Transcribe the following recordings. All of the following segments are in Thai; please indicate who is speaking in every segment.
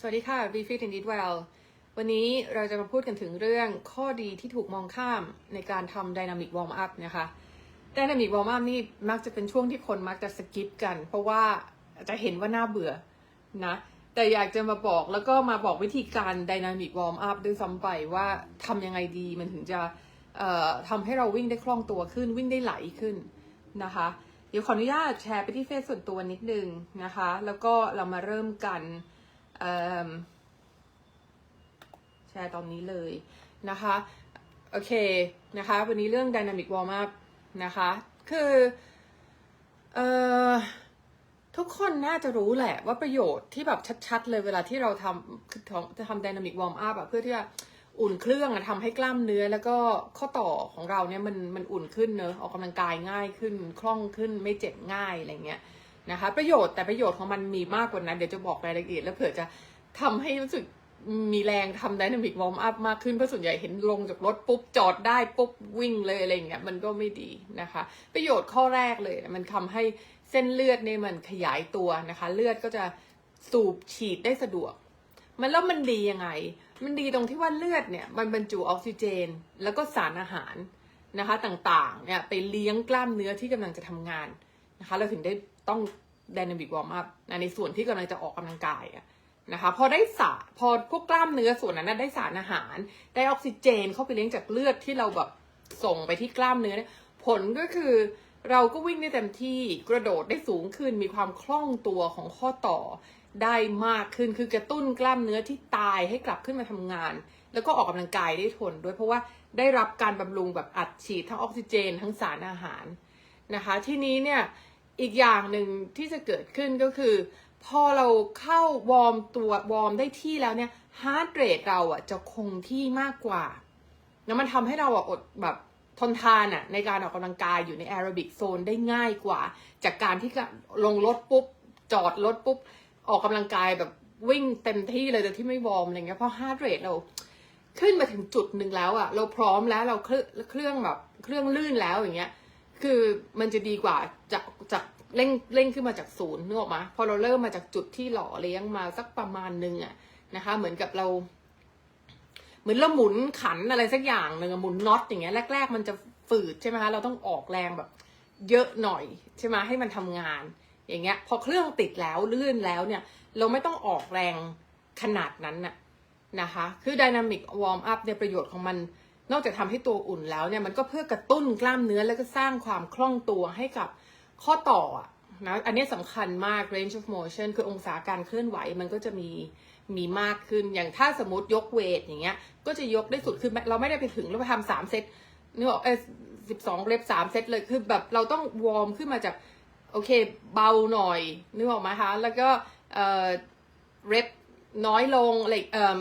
Speaker 1: สวัสดีค่ะ b f i t and Eat Well วันนี้เราจะมาพูดกันถึงเรื่องข้อดีที่ถูกมองข้ามในการทำ Dynamic Warm Up นะคะ Dynamic Warm Up นี่มักจะเป็นช่วงที่คนมักจะสกิปกัน เพราะว่าจะเห็นว่าน่าเบื่อนะ แต่อยากจะมาบอกแล้วก็มาบอกวิธีการ Dynamic Warm Up ด้วยซ้ำไปว่าทำยังไงดีมันถึงจะทำให้เราวิ่งได้คล่องตัวขึ้นวิ่งได้ไหลขึ้นนะคะ เดี๋ยวขออนุญาตแชร์ไปที่เฟซส่วนตัวนิดนึงนะคะ แล้วก็เรามาเริ่มกัน แชร์ตอนนี้เลยนะคะ โอเคนะคะ วันนี้เรื่อง Dynamic Warm Up นะคะ คือเอ่อทุกคนน่าจะรู้แหละว่าประโยชน์ที่แบบชัดๆเลยเวลาที่เราทำคือจะทำ Dynamic Warm Up อะเพื่อที่จะอุ่นเครื่องอะทำให้กล้ามเนื้อแล้วก็ข้อต่อของเราเนี่ยมันมันอุ่นขึ้นเนอะออกกำลังกายง่ายขึ้นคล่องขึ้นไม่เจ็บง่ายอะไรเงี้ย นะคะ ประโยชน์แต่ประโยชน์ของมันมีมากกว่านั้น เดี๋ยวจะบอกรายละเอียดแล้วเผื่อจะทำให้รู้สึกมีแรงทำ Dynamic Warm Up มากขึ้นเพราะส่วนใหญ่เห็นลงจากรถปุ๊บจอดได้ปุ๊บวิ่งเลยอะไรอย่างเงี้ยมันก็ไม่ดีนะคะ ประโยชน์ข้อแรกเลย มันทำให้เส้นเลือดเนี่ยมันขยายตัวนะคะ เลือดก็จะสูบฉีดได้สะดวก มันแล้วมันดียังไง มันดีตรงที่ว่าเลือดเนี่ยมันบรรจุออกซิเจน แล้วก็สารอาหารนะคะต่างๆเนี่ยไปเลี้ยงกล้ามเนื้อที่กำลังจะทำงานนะคะ เราถึงได้ต้อง Dynamic Warm Up ในส่วนที่กำลังจะออกกำลังกายอะนะคะพอได้สารพอพวกกล้ามเนื้อส่วนนั้นนะได้สารอาหาร ได้ออกซิเจนเข้าไปเลี้ยงจากเลือดที่เราแบบส่งไปที่กล้ามเนื้อเนี่ยผลก็คือเราก็วิ่งได้เต็มที่กระโดดได้สูงขึ้นมีความคล่องตัวของข้อต่อได้มากขึ้นคือกระตุ้นกล้ามเนื้อที่ตายให้กลับขึ้นมาทำงาน แล้วก็ออกกำลังกายได้ทนด้วยเพราะว่าได้รับการบำรุงแบบอัดฉีดทั้งออกซิเจน ทั้งสารอาหารนะคะ ทีนี้เนี่ย อีกอย่างหนึ่งที่จะเกิดขึ้นก็คือ พอเราเข้าวอร์มตัววอร์มได้ที่แล้วเนี่ยฮาร์ดเรทเราอะจะคงที่มากกว่า แล้วมันทำให้เราอะอดแบบทนทานอะในการออกกำลังกายอยู่ในแอโรบิกโซนได้ง่ายกว่า จากการที่ลงรถปุ๊บ จอดรถปุ๊บ ออกกำลังกายแบบวิ่งเต็มที่เลยโดยที่ไม่วอร์มอะไรเงี้ยเพราะฮาร์ดเรทเราขึ้นมาถึงจุดหนึ่งแล้วอะเราพร้อมแล้วเราเครื่องแบบเครื่องลื่นแล้วอย่างเงี้ย คือมันจะดีกว่าจาก จากเร่งเร่งขึ้นมาจากศูนย์นึกออกมาพอเราเริ่มมาจากจุดที่หล่อเลี้ยงมาสักประมาณหนึ่งอะนะคะ เหมือนกับเรา เหมือนเราหมุนขันอะไรสักอย่างหนึ่งหมุนน็อตอย่างเงี้ยแรก ๆ มันจะฝืดใช่ไหมคะเราต้องออกแรงแบบ เยอะหน่อยใช่ไหมให้มันทำงาน อย่างเงี้ย พอเครื่องติดแล้วลื่นแล้วเนี่ย เราไม่ต้องออกแรงขนาดนั้นน่ะนะคะ คือ Dynamic Warm Up ในยประโยชน์ของมัน นอกจากทำให้ตัวอุ่นแล้วเนี่ย มันก็เพื่อกระตุ้นกล้ามเนื้อแล้วก็สร้างความคล่องตัวให้กับ ข้อต่ออะนะอันนี้สำคัญมาก range of motion คือองศาการเคลื่อนไหวมันก็จะมีมีมากขึ้นอย่างถ้าสมมติยกเวทอย่างเงี้ย ก็จะยกได้สุดคือเราไม่ได้ไปถึงแล้วไปทำสามเซตนึกออกเออสิบสองเรปสามเซตเลยคือแบบเราต้องวอร์มขึ้นมาจากโอเคเบาหน่อยนึกออกไหมคะแล้วก็เอ่อเรปน้อยลงอะไรเอ่อ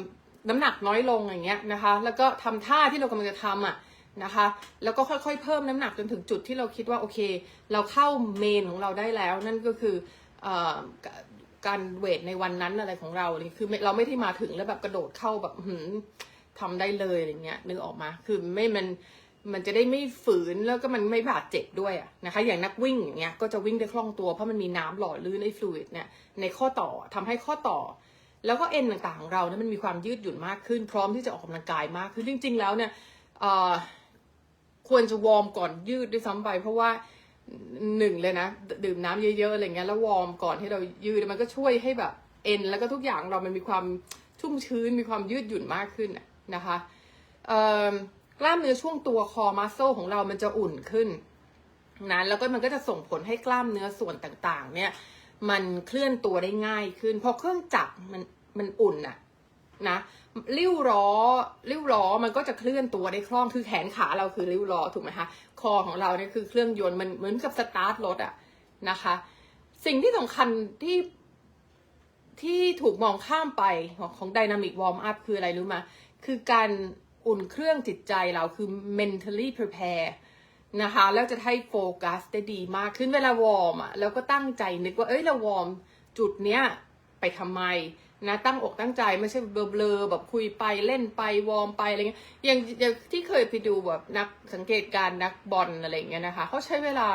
Speaker 1: น้ำหนักน้อยลงอย่างเงี้ยนะคะ แล้วก็ทำท่าที่เรากำลังจะทำอะ นะคะ แล้วก็ค่อยๆเพิ่มน้ำหนักจนถึงจุดที่เราคิดว่าโอเค เราเข้าเมนของเราได้แล้ว นั่นก็คืออการเวทในวันนั้นอะไรของเราคือเราไม่ที่มาถึงแล้วแบบกระโดดเข้าแบบหืมทำได้เลยอะไรเงี้ยนึกออกมาคือไม่มันมันจะได้ไม่ฝืนแล้วก็มันไม่บาดเจ็บด้วยนะคะ อย่างนักวิ่งอย่างเงี้ยก็จะวิ่งได้คล่องตัวเพราะมันมีน้ำหล่อลื่นในฟลูอิดเนี่ยในข้อต่อทำให้ข้อต่อ แล้วก็เอ็นต่างๆของเราเนี่ยมันมีความยืดหยุ่นมากขึ้น พร้อมที่จะออกกำลังกายมากขึ้นจริง ๆ แล้วเนี่ย ควรจะวอร์มก่อนยืดด้วยซ้ำไป เพราะว่าหนึ่งเลยนะ ดื่มน้ำเยอะๆอะไรเงี้ยแล้ววอร์มก่อนที่เรายืดมันก็ช่วยให้แบบเอ็นแล้วก็ทุกอย่างเรามันมีความชุ่มชื้นมีความยืดหยุ่นมากขึ้นนะคะกล้ามเนื้อช่วงตัวคอมัสโซของเรามันจะอุ่นขึ้นนะแล้วก็มันก็จะส่งผลให้กล้ามเนื้อส่วนต่างๆ เนี่ย มันเคลื่อนตัวได้ง่ายขึ้นพอเครื่องจักรมันมันอุ่นอะ นะริ้วล้อริ้วล้อมันก็จะเคลื่อนตัวได้คล่องคือแขนขาเราคือริ้วล้อถูกไหมคะคอของเราเนี่ยคือเครื่องยนต์มันเหมือนกับสตาร์ทรถอะนะคะ สิ่งที่สำคัญที่ที่ถูกมองข้ามไปของของ Dynamic Warm Up คืออะไรรู้ไหมคือการอุ่นเครื่องจิตใจเราคือ mentally prepare นะคะ แล้วจะให้โฟกัสได้ดีมากขึ้นเวลาวอร์มอะแล้วก็ตั้งใจนึกว่าเอ้ยเราวอร์มจุดเนี้ยไปทำไม นะตั้งอกตั้งใจไม่ใช่เบลอๆแบบคุยไปเล่นไปวอร์มไปอะไรเงี้ยอย่างอย่างที่เคยไปดูแบบนักสังเกตการนักบอลอะไรเงี้ยนะคะเขาใช้เวลา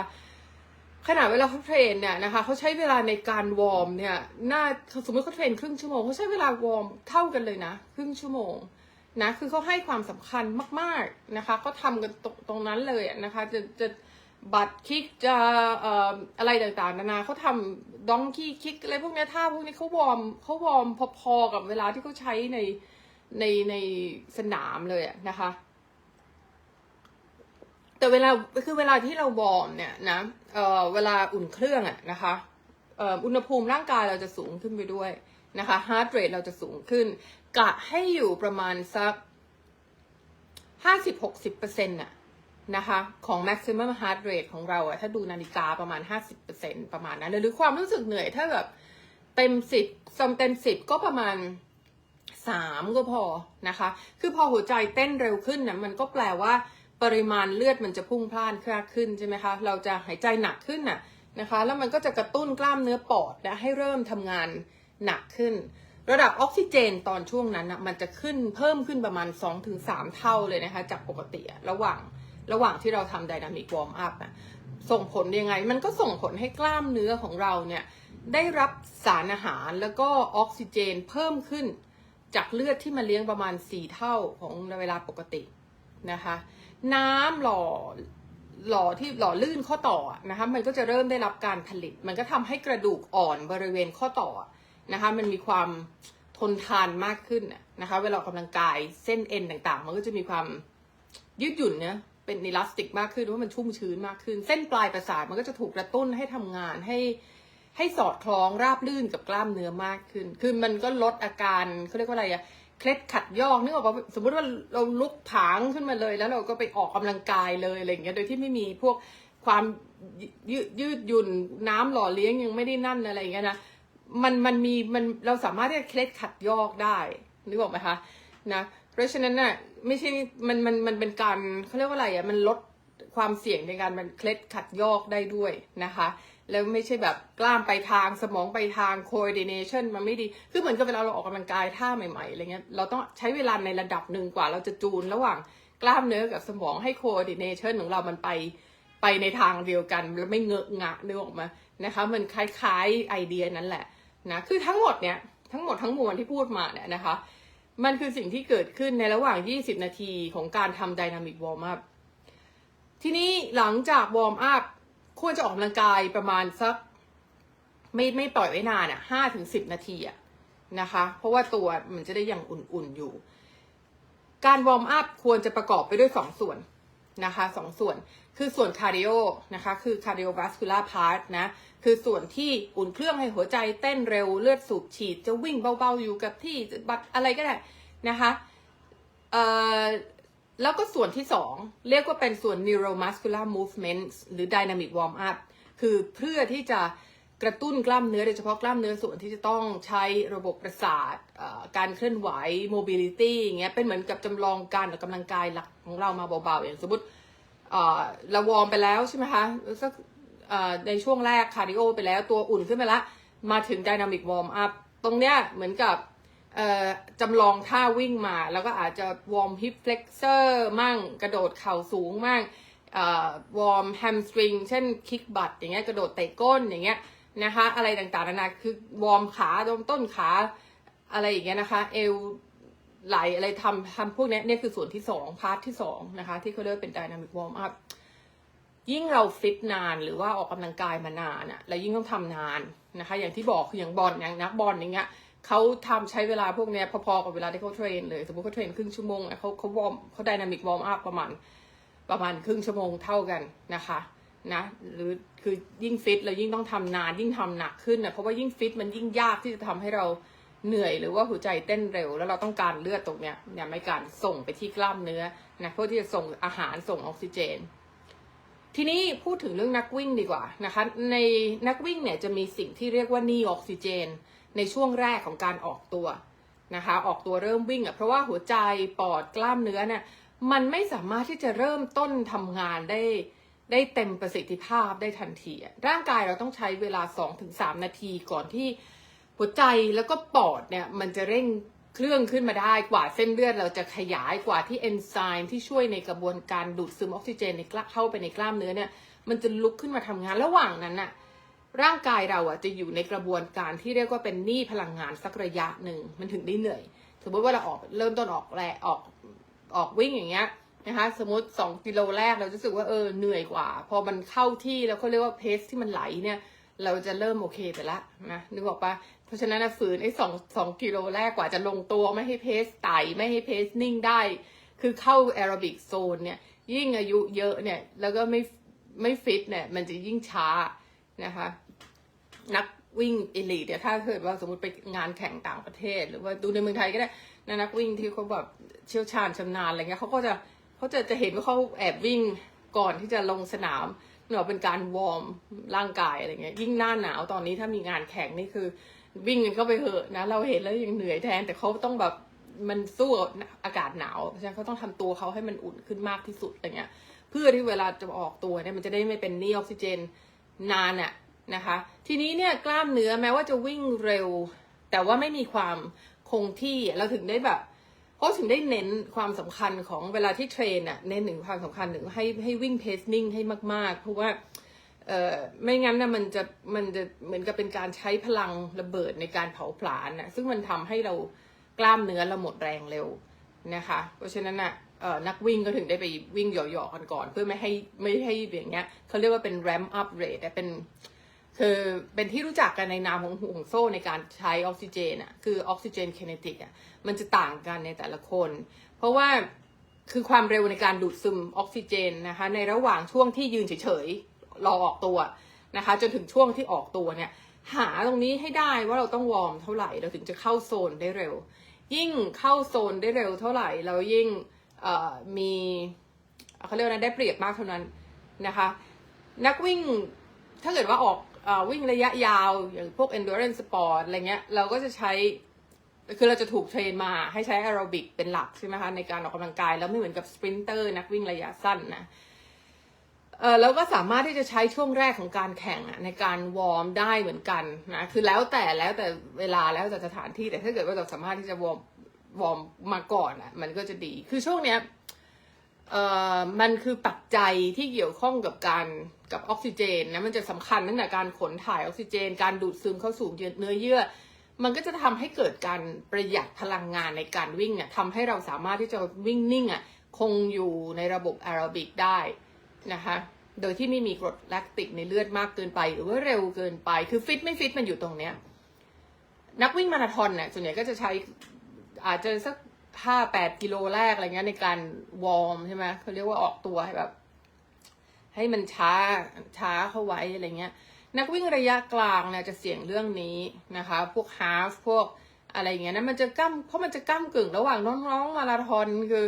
Speaker 1: ขนาดเวลาเขาเทรนเนี่ยนะคะเขาใช้เวลาในการวอร์มเนี่ยน่าสมมติเขาเทรนครึ่งชั่วโมงเขาใช้เวลาวอร์มเท่ากันเลยนะ ครึ่งชั่วโมงนะคือเขาให้ความสำคัญมาก ๆนะคะเขาทำกันตรงตรงนั้นเลยนะคะจะจะ บัตรคิกจะอะไรต่างๆ นานาเขาทำดองกี้คิกอะไรพวกนี้ท่าพวกนี้เขาวอร์มเขาวอร์มพอๆกับเวลาที่เขาใช้ในในในสนามเลยนะคะ แต่เวลาคือเวลาที่เราวอร์มเนี่ยนะเเวลาอุ่นเครื่องอะนะคะอุณหภูมิร่างกายเราจะสูงขึ้นไปด้วยนะคะฮาร์ดเรทเราจะสูงขึ้น กะให้อยู่ประมาณสักห้าสิบหกสิบเปอร์เซ็นต์น่ะ นะคะของ maximum heart rate ของเราอะถ้าดูนาฬิกาประมาณห้าสิบเปอร์เซ็นประมาณนั้นหรือความรู้สึกเหนื่อยถ้าแบบเต็มสิบซมเต็มสิบก็ประมาณสามก็พอนะคะ คือพอหัวใจเต้นเร็วขึ้นนะมันก็แปลว่าปริมาณเลือดมันจะพุ่งพล่านขึ้นใช่ไหมคะ เราจะหายใจหนักขึ้นน่ะนะคะ แล้วมันก็จะกระตุ้นกล้ามเนื้อปอดนะให้เริ่มทำงานหนักขึ้น ระดับออกซิเจนตอนช่วงนั้นนะมันจะขึ้นเพิ่มขึ้นประมาณ 2-3 เท่าเลยนะคะ จากปกติระหว่าง ระหว่างที่เราทำไดนามิกวอร์มอัพนะส่งผลยังไง มันก็ส่งผลให้กล้ามเนื้อของเราเนี่ยได้รับสารอาหารแล้วก็ออกซิเจนเพิ่มขึ้น จากเลือดที่มาเลี้ยงประมาณ 4 เท่าของเวลาปกตินะคะ น้ำหล่อหล่อที่หล่อลื่นข้อต่อนะคะมันก็จะเริ่มได้รับการผลิต มันก็ทำให้กระดูกอ่อนบริเวณข้อต่อนะคะมันมีความทนทานมากขึ้นนะคะเวลาออกกำลังกายเส้นเอ็นต่างๆ มันก็จะมีความยืดหยุ่นเนะ เป็นอิลาสติกมากขึ้นเพราะมันชุ่มชื้นมากขึ้น เส้นปลายประสาทมันก็จะถูกกระตุ้นให้ทำงานให้ให้สอดคล้องราบลื่นกับกล้ามเนื้อมากขึ้น คือมันก็ลดอาการเขาเรียกว่าอะไรอะเคล็ดขัดยอกนึกออกปะสมมติว่าเราลุกผางขึ้นมาเลย แล้วเราก็ไปออกกำลังกายเลยอะไรอย่างเงี้ย โดยที่ไม่มีพวกความยืดยืดหยุ่นน้ำหล่อเลี้ยงยังไม่ได้นั่นอะไรอย่างเงี้ยนะ มันมันมีมันเราสามารถที่จะเคล็ดขัดยอกได้นึกออกไหมคะนะเพราะฉะนั้นน่ะไม่ใช่มันมันมันเป็นการเขาเรียกว่าอะไรอะมันลดความเสี่ยงในการมันเคล็ดขัดยอกได้ด้วยนะคะ แล้วไม่ใช่แบบกล้ามไปทางสมองไปทาง coordination มันไม่ดี คือเหมือนกับเวลาเราออกกำลังกายท่าใหม่ๆอะไรเงี้ยเราต้องใช้เวลาในระดับหนึ่งกว่า เราจะจูนระหว่างกล้ามเนื้อกับสมองให้ coordination ของเรามันไปไปในทางเดียวกันแล้วไม่เงอะงะนึกออกมานะคะ มันคล้ายๆไอเดียนั้นแหละนะคือทั้งหมดเนี่ยทั้งหมดทั้งมวลที่พูดมาเนี่ยนะคะ มันคือสิ่งที่เกิดขึ้นในระหว่าง 20 นาทีของการทำดินามิกวอร์มอัพ ทีนี้หลังจากวอร์มอัพควรจะออกกำลังกายประมาณสัก ไม่ไม่ปล่อยไว้นานอะห้าถึงสิบนาทีอะนะคะ เพราะว่าตัวมันจะได้ยังอุ่นๆอยู่ การวอร์มอัพควรจะประกอบไปด้วยสองส่วน นะคะสองส่วนคือส่วนคาร์ดิโอนะคะคือ cardiovascular part นะคือส่วนที่อุ่นเครื่องให้หัวใจเต้นเร็วเลือดสูบฉีด จะวิ่งเบาๆอยู่กับที่บัตอะไรก็ได้นะคะเอ่อแล้วก็ส่วนที่สองเรียกว่าเป็นส่วน neuromuscular movements หรือ dynamic warm up คือเพื่อที่จะ กระตุ้นกล้ามเนื้อโดยเฉพาะกล้ามเนื้อส่วนที่จะต้องใช้ระบบประสาทการเคลื่อนไหว mobility อย่างเงี้ยเป็นเหมือนกับจำลองการออกกำลังกายหลักของเรามาเบาๆ อย่างสมมติเอ่อเราวอร์มไปแล้วใช่ไหมคะสักเอ่อในช่วงแรกคาร์ดิโอไปแล้วตัวอุ่นขึ้นไปละ มาถึง dynamic warm up ตรงเนี้ยเหมือนกับอ่อจำลองท่าวิ่งมา แล้วก็อาจจะวอร์มฮิปเฟล็กเซอร์มั่งกระโดดเข่าสูงมั่งอ่อวอร์มแฮมสตริงเช่นคิกบัตอย่างเงี้ยกระโดดเตะก้นอย่างเงี้ย นะคะ อะไรต่างๆนานาคือวอร์มขาตรงต้นขาอะไรอย่างเงี้ยนะคะ เอวไหลอะไรทำทำพวกนี้เนี่ยคือส่วนที่สองพาร์ทที่สองนะคะ ที่เขาเรียกว่าเป็น dynamic warm up ยิ่งเราฟิตนานหรือว่าออกกำลังกายมานานอะแล้วยิ่งต้องทำนานนะคะ อย่างที่บอกคืออย่างบอลอย่างนักบอลอย่างเงี้ยเขาทำใช้เวลาพวกเนี้ยพอๆกับเวลาที่เขาเทรนเลย สมมติเขาเทรนครึ่งชั่วโมงเขาเขาวอร์มเขาไดนามิกวอร์มอัพประมาณประมาณครึ่งชั่วโมงเท่ากันนะคะ นะหรือคือยิ่งฟิตเรายิ่งต้องทำนานยิ่งทำหนักขึ้นนะเพราะว่ายิ่งฟิตมันยิ่งยากที่จะทำให้เราเหนื่อยหรือว่าหัวใจเต้นเร็ว แล้วเราต้องการเลือดตรงเนี้ยเนี่ยไม่การส่งไปที่กล้ามเนื้อนะเพื่อที่จะส่งอาหารส่งออกซิเจน ทีนี้พูดถึงเรื่องนักวิ่งดีกว่านะคะในนักวิ่งเนี่ยจะมีสิ่งที่เรียกว่านีออกซิเจน ในช่วงแรกของการออกตัวนะคะออกตัวเริ่มวิ่งอะเพราะว่าหัวใจปอดกล้ามเนื้อเนี่ยมันไม่สามารถที่จะเริ่มต้นทำงานได้ ได้เต็มประสิทธิภาพได้ทันทีร่างกายเราต้องใช้เวลา 2-3 นาทีก่อนที่หัวใจแล้วก็ปอดเนี่ยมันจะเร่งเครื่องขึ้นมาได้กว่าเส้นเลือดเราจะขยายกว่าที่เอนไซม์ที่ช่วยในกระบวนการดูดซึมออกซิเจนในกล้าเข้าไปในกล้ามเนื้อเนี่ยมันจะลุกขึ้นมาทำงานระหว่างนั้นน่ะร่างกายเราอะจะอยู่ในกระบวนการที่เรียกว่าเป็นหนี้พลังงานสักระยะหนึ่งมันถึงได้เหนื่อยสมมติว่าเราออกเริ่มต้นออกแรออกออกวิ่งอย่างเงี้ย นะคะสมมติสองกิโลแรกเราจะรู้สึกว่าเออเหนื่อยกว่า พอมันเข้าที่แล้วเขาเรียกว่าเพสที่มันไหลเนี่ย เราจะเริ่มโอเคไปละนะนึกออกปะเพราะฉะนั้นฝืนไอ้สองสองกิโลแรกกว่าจะลงตัวไม่ให้เพสไต่ไม่ให้เพสนิ่งได้ คือเข้าแอโรบิกโซนเนี่ยยิ่งอายุเยอะเนี่ย แล้วก็ไม่ไม่ฟิตเนี่ย มันจะยิ่งช้านะคะ นักวิ่งเอลิทเนี่ยถ้าเกิดว่าสมมติไปงานแข่งต่างประเทศ หรือว่าดูในเมืองไทยก็ได้นะนักวิ่งที่เขาแบบเชี่ยวชาญชำนาญอะไรเงี้ยเขาก็จะ เขาจะจะเห็นว่าเขาแอบวิ่งก่อนที่จะลงสนามเนาะเป็นการวอร์มร่างกายอะไรเงี้ยยิ่งหน้าหนาวตอนนี้ถ้ามีงานแข่งนี่คือ วิ่งกันเข้าไปเหอะนะ เราเห็นแล้วยังเหนื่อยแทน แต่เขาต้องแบบมันสู้กับอากาศหนาวเพราะฉะนั้นเขาต้องทำตัวเขาให้มันอุ่นขึ้นมากที่สุดอะไรเงี้ย เพื่อที่เวลาจะออกตัวเนี่ยมันจะได้ไม่เป็นนี่ออกซิเจนนานอะนะคะ ทีนี้เนี่ยกล้ามเนื้อแม้ว่าจะวิ่งเร็ว แต่ว่าไม่มีความคงที่เราถึงได้แบบ เขาถึงได้เน้นความสำคัญของเวลาที่เทรนอะเน้นถึงความสำคัญถึงให้ให้วิ่งเพสนิ่งให้มาก ๆ เพราะว่าเออไม่งั้นนะมันจะมันจะเหมือนกับเป็นการใช้พลังระเบิดในการเผาผลาญนะซึ่งมันทำให้เรากล้ามเนื้อเราหมดแรงเร็วนะคะ เพราะฉะนั้นนะเอ่อนักวิ่งก็ถึงได้ไปวิ่งหย่อๆกันก่อน เพื่อไม่ให้ไม่ให้อย่างเงี้ยเขาเรียกว่าเป็น ramp up rate เป็น คือเป็นที่รู้จักกันในนามของห่วงโซ่ในการใช้ออกซิเจนอะคือออกซิเจนเคเนติกอะมันจะต่างกันในแต่ละคน เพราะว่าคือความเร็วในการดูดซึมออกซิเจนนะคะ ในระหว่างช่วงที่ยืนเฉยๆรอออกตัวนะคะ จนถึงช่วงที่ออกตัวเนี่ยหาตรงนี้ให้ได้ว่าเราต้องวอร์มเท่าไหร่เราถึงจะเข้าโซนได้เร็ว ยิ่งเข้าโซนได้เร็วเท่าไหร่เรายิ่งมีเขาเรียกว่านะได้เปรียบมากเท่านั้นนะคะ นักวิ่งถ้าเกิดว่าออก วิ่งระยะยาวอย่างพวก endurance sport อะไรเงี้ย เราก็จะใช้ คือเราจะถูกเทรนมาให้ใช้แอโรบิกเป็นหลักใช่ไหมคะในการออกกำลังกาย แล้วไม่เหมือนกับสปรินเตอร์นักวิ่งระยะสั้นนะเออเราก็สามารถที่จะใช้ช่วงแรกของการแข่งอะในการวอร์มได้เหมือนกันนะคือแล้วแต่แล้วแต่เวลาแล้วแต่สถานที่แต่ถ้าเกิดว่าเราสามารถที่จะวอร์มวอร์มมาก่อนอะมันก็จะดีคือช่วงเนี้ย เอ่อมันคือปัจจัยที่เกี่ยวข้องกับการกับออกซิเจนนะมันจะสำคัญตั้งแต่การขนถ่ายออกซิเจน การดูดซึมเข้าสู่เนื้อเยื่อ มันก็จะทำให้เกิดการประหยัดพลังงานในการวิ่งอะทำให้เราสามารถที่จะวิ่งนิ่งอะคงอยู่ในระบบแอโรบิกได้นะคะโดยที่ไม่มีกรดแลคติกในเลือดมากเกินไป หรือว่าเร็วเกินไปคือฟิตไม่ฟิตมันอยู่ตรงเนี้ยนักวิ่งมาราธอนเนี่ยส่วนใหญ่ก็จะใช้อาจจะสัก ห้าแปดกิโลแรกอะไรเงี้ยในการวอร์มใช่ไหมเขาเรียกว่าออกตัวให้แบบ ให้มันช้าช้าเข้าไว้อะไรเงี้ย นักวิ่งระยะกลางเนี่ยจะเสี่ยงเรื่องนี้นะคะ พวกฮาฟพวกอะไรเงี้ยนะมันจะก้าเพราะมันจะก้ากึ่งระหว่างน้องๆมาราธอนคือ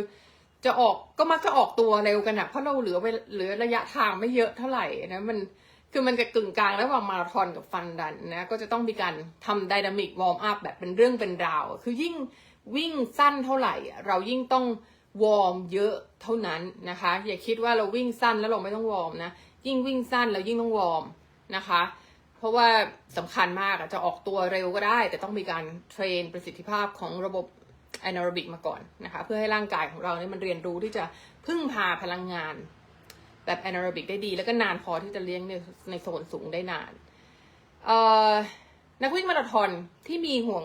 Speaker 1: จะออกก็มักจะออกตัวเร็วกันอะเพราะเราเหลือไปเหลือระยะทางไม่เยอะเท่าไหร่นะมัน คือมันจะกึ่งกลางระหว่างมาราธอนกับฟันดันนะ ก็จะต้องมีการทำไดนามิกวอร์มอัพแบบเป็นเรื่องเป็นราว คือยิ่งวิ่งสั้นเท่าไหร่ เรายิ่งต้องวอร์มเยอะเท่านั้นนะคะ อย่าคิดว่าเราวิ่งสั้นแล้วเราไม่ต้องวอร์มนะ ยิ่งวิ่งสั้นเรายิ่งต้องวอร์มนะคะ เพราะว่าสำคัญมากจะออกตัวเร็วก็ได้ แต่ต้องมีการเทรนประสิทธิภาพของระบบแอนาโรบิกมาก่อนนะคะ เพื่อให้ร่างกายของเราเนี่ยมันเรียนรู้ที่จะพึ่งพาพลังงาน แบบแอนาโรบิกได้ดี แล้วก็นานพอที่จะเลี้ยงในในโซนสูงได้นานนักวิ่งมาราธอนที่มีห่วง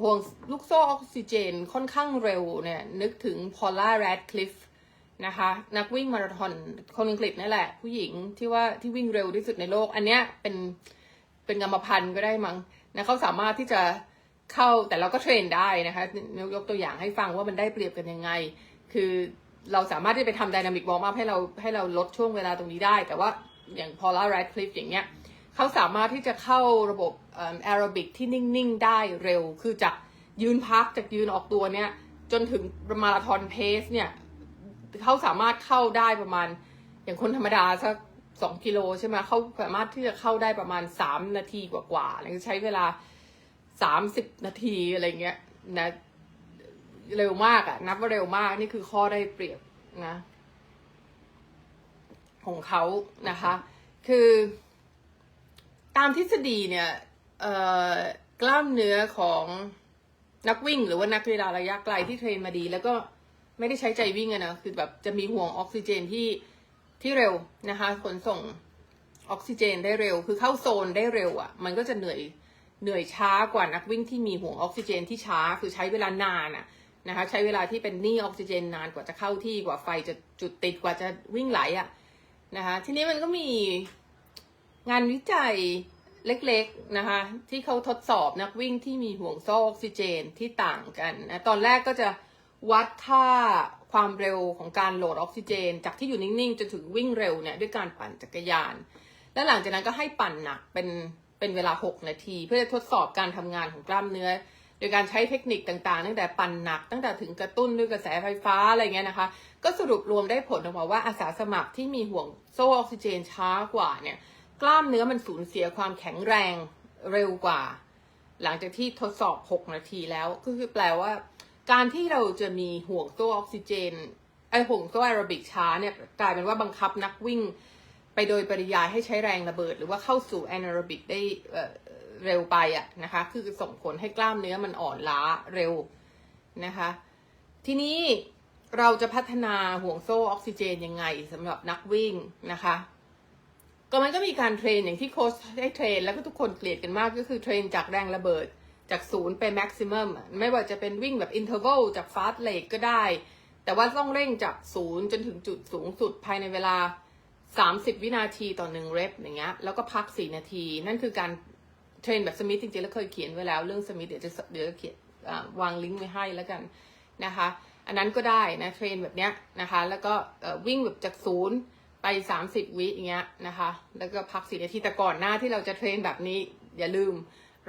Speaker 1: ห่วงลูกโซ่ออกซิเจนค่อนข้างเร็วเนี่ย นึกถึงพอลล่าแรดคลิฟนะคะ นักวิ่งมาราธอนคนอังกฤษนี่นแหละ ผู้หญิงที่ว่าที่วิ่งเร็วที่สุดในโลก อันเนี้ยเป็นเป็นกรรมพันธุ์ก็ได้มั้งนะเขาสามารถที่จะเข้าแต่เราก็เทรนได้นะคะยกตัวอย่างให้ฟังว่ามันได้เปรียบกันยังไง คือ เราสามารถที่ไปทำ Dynamic Warm Up ให้เราให้เราลดช่วงเวลาตรงนี้ได้ แต่ว่าอย่าง Paula Radcliffe อย่างเงี้ยเขาสามารถที่จะเข้าระบบแอโรบิกที่นิ่ง ๆ ได้เร็ว คือจากยืนพักจากยืนออกตัวเนี้ยจนถึงมาราธอนเพสเนี่ยเขาสามารถเข้าได้ประมาณ อย่างคนธรรมดาสักสองกิโลใช่ไหมเขาสามารถที่จะเข้าได้ประมาณสามนาทีกว่าๆแล้วใช้เวลาสามสิบนาทีอะไรเงี้ยนะ เร็วมากอะนับว่าเร็วมากนี่คือข้อได้เปรียบนะ ของเขานะคะ คือ ตามทฤษฎีเนี่ยกล้ามเนื้อของนักวิ่งหรือว่านักกีฬาระยะไกลที่เทรนมาดี แล้วก็ไม่ได้ใช้ใจวิ่งอะนะคือแบบจะมีห่วงออกซิเจนที่ที่เร็วนะคะขนส่งออกซิเจนได้เร็ว คือเข้าโซนได้เร็วอะ่ะ มันก็จะเหนื่อยเหนื่อยช้ากว่านักวิ่งที่มีห่วงออกซิเจนที่ช้า คือใช้เวลานานอะ นะคะใช้เวลาที่เป็นหนี้ออกซิเจนนานกว่าจะเข้าที่กว่าไฟจะจุดติดกว่าจะวิ่งไหลอะนะคะทีนี้มันก็มีงานวิจัยเล็กๆนะคะที่เขาทดสอบนักวิ่งที่มีห่วงโซ่ออกซิเจนที่ต่างกันนะตอนแรกก็จะวัดค่าความเร็วของการโหลดออกซิเจน จากที่อยู่นิ่งๆจนถึงวิ่งเร็วเนี่ยด้วยการปั่นจักรยาน แล้วหลังจากนั้นก็ให้ปั่นหนักเป็นเป็นเวลา 6 นาที เพื่อจะทดสอบการทำงานของกล้ามเนื้อ โดยการใช้เทคนิคต่างๆ ตั้งแต่ปั่นหนัก ตั้งแต่ถึงกระตุ้นด้วยกระแสไฟฟ้าอะไรเงี้ยนะคะ ก็สรุปรวมได้ผลออกมาว่าอาสาสมัครที่มีห่วงโซ่ออกซิเจนช้ากว่าเนี่ยกล้ามเนื้อมันสูญเสียความแข็งแรงเร็วกว่า หลังจากที่ทดสอบ 6 นาทีแล้ว ก็คือแปลว่า การที่เราจะมีห่วงโซ่ออกซิเจนไอห่วงโซ่แอโรบิกช้าเนี่ยกลายเป็นว่าบังคับนักวิ่งไปโดยปริยายให้ใช้แรงระเบิด หรือว่าเข้าสู่แอโรบิกได้ เร็วไปอะนะคะ คือส่งผลให้กล้ามเนื้อมันอ่อนล้าเร็วนะคะ ทีนี้เราจะพัฒนาห่วงโซ่ออกซิเจนยังไงสำหรับนักวิ่งนะคะ ก็มันก็มีการเทรนอย่างที่โค้ชได้เทรน แล้วก็ทุกคนเกลียดกันมากก็คือเทรนจากแรงระเบิดจากศูนย์ไปแม็กซิมัมไม่ว่าจะเป็นวิ่งแบบอินเทอร์วลจากฟาสต์เลกก็ได้ แต่ว่าต้องเร่งจากศูนย์จนถึงจุดสูงสุดภายในเวลา 30 วินาทีต่อหนึ่งเรปอย่างเงี้ยแล้วก็พัก 4 นาที นั่นคือการ เทรนแบบสมิธจริงๆแล้วเคยเขียนไว้แล้วเรื่องสมิธเดี๋ยวจะเดี๋ยวจะเขียนวางลิงก์ไว้ให้แล้วกันนะคะ อันนั้นก็ได้นะเทรนแบบเนี้ยนะคะ แล้วก็วิ่งแบบจากศูนย์ไป30วิอย่างเงี้ยนะคะ แล้วก็พัก4นาทีแต่ก่อนหน้าที่เราจะเทรนแบบนี้อย่าลืม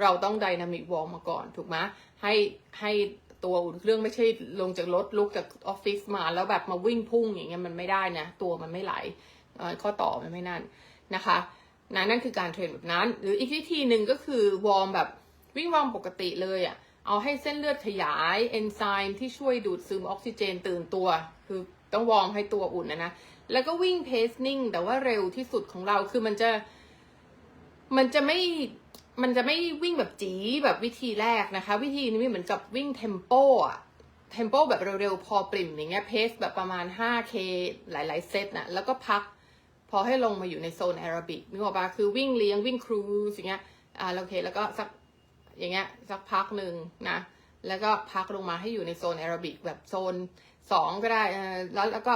Speaker 1: เราต้องไดนามิกวอลมาก่อนถูกไหมให้ให้ตัวอุ่นเครื่องไม่ใช่ลงจากรถลุกจากออฟฟิศมาแล้วแบบมาวิ่งพุ่งอย่างเงี้ยมันไม่ได้นะ ตัวมันไม่ไหลข้อต่อมันไม่นั่นนะคะ นะนั่นคือการเทรนแบบนั้น หรืออีกวิธีหนึ่งก็คือวอร์มแบบวิ่งวอร์มปกติเลยอะ่ะเอาให้เส้นเลือดขยายเอนไซม์ที่ช่วยดูดซึมออกซิเจนตื่นตัว คือต้องวอร์มให้ตัวอุ่นนะนะแล้วก็วิ่งเพสนิ่งแต่ว่าเร็วที่สุดของเราคือมันจะ มันจะไม่มันจะไม่วิ่งแบบจีแบบวิธีแรกนะคะ วิธีนี้เหมือนกับวิ่งเทมโปอะเทมโปแบบเร็วๆ พอปริ่มอย่างเงี้ยเพสแบบประมาณ 5K หลายๆเซตนะแล้วก็พัก พอให้ลงมาอยู่ในโซนแอโรบิกนึกออกปะคือวิ่งเลี้ยงวิ่งครูสอย่างเงี้ยอ่าโอเคแล้วก็สักอย่างเงี้ยสักพักหนึ่งนะแล้วก็พักลงมาให้อยู่ในโซนแอโรบิกแบบโซนสองก็ได้แล้วแล้วก็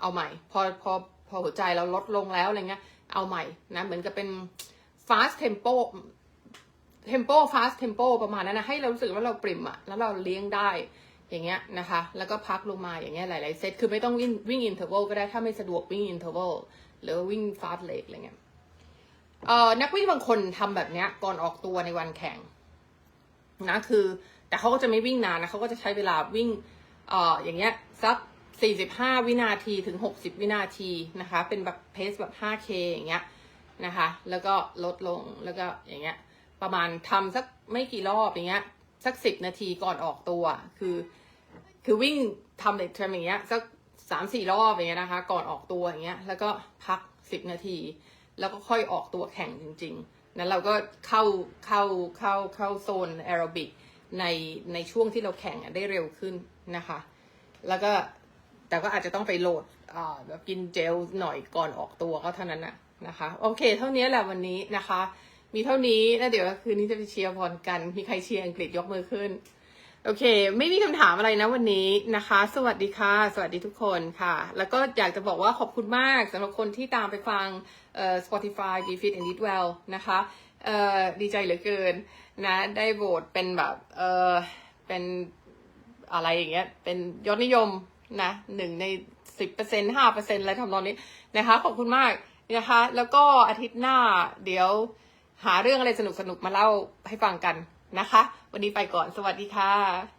Speaker 1: เอาใหม่ พอพอพอหัวใจเราลดลงแล้วอะไรเงี้ยเอาใหม่นะเหมือนกับเป็น fast tempo tempo fast tempo ประมาณนั้นนะให้เรารู้สึกว่าเราปริมอะแล้วเราเลี้ยงได้อย่างเงี้ยนะคะ แล้วก็พักลงมาอย่างเงี้ยหลาย ๆ เซตคือไม่ต้องวิ่งวิ่งอินเทอร์วลก็ได้ถ้าไม่สะดวกวิ่งอินเทอร์วล หรือว่าวิ่งฟาสเลกอะไรเงี้ยเอ่อนักวิ่งบางคนทำแบบเนี้ย ก่อนออกตัวในวันแข่งนะคือ แต่เขาก็จะไม่วิ่งนานนะเขาก็จะใช้เวลาวิ่งเอ่ออย่างเงี้ยสัก45วินาทีถึง60วินาทีนะคะ เป็นแบบเพสแบบ 5K อย่างเงี้ยนะคะ แล้วก็ลดลงแล้วก็อย่างเงี้ย ประมาณทำสักไม่กี่รอบอย่างเงี้ย สักสิบนาทีก่อนออกตัว คือ คือวิ่งทำเด็กทำอย่างเงี้ยสัก สามสี่รอบอย่างเงี้ยนะคะ ก่อนออกตัวอย่างเงี้ย แล้วก็พักสิบนาที แล้วก็ค่อยออกตัวแข่งจริงๆนั้นเราก็เข้าเข้าเข้าเข้าโซนแอโรบิกในในช่วงที่เราแข่งได้เร็วขึ้นนะคะ แล้วก็แต่ก็อาจจะต้องไปโหลดอ่าแบบกินเจลหน่อยก่อนออกตัวก็เท่านั้นนะนะคะ โอเค เท่านี้แหละวันนี้นะคะ มีเท่านี้แล้วเดี๋ยวคืนนี้จะไปเชียร์บอลกัน มีใครเชียร์อังกฤษยกมือขึ้น โอเค ไม่มีคำถามอะไรนะวันนี้นะคะ สวัสดีค่ะ สวัสดีทุกคนค่ะ แล้วก็อยากจะบอกว่าขอบคุณมากสำหรับคนที่ตามไปฟังเอ่อ Spotify Be Fit and Eat Well นะคะเอ่อดีใจเหลือเกินนะได้โหวตเป็นแบบเออเป็นอะไรอย่างเงี้ยเป็นยอดนิยมนะหนึ่งในสิบเปอร์เซ็นห้าเปอร์เซ็นอะไรทำนองนี้นะคะ ขอบคุณมากนะคะ แล้วก็อาทิตย์หน้าเดี๋ยวหาเรื่องอะไรสนุกๆมาเล่าให้ฟังกันนะคะ วันนี้ไปก่อนสวัสดีค่ะ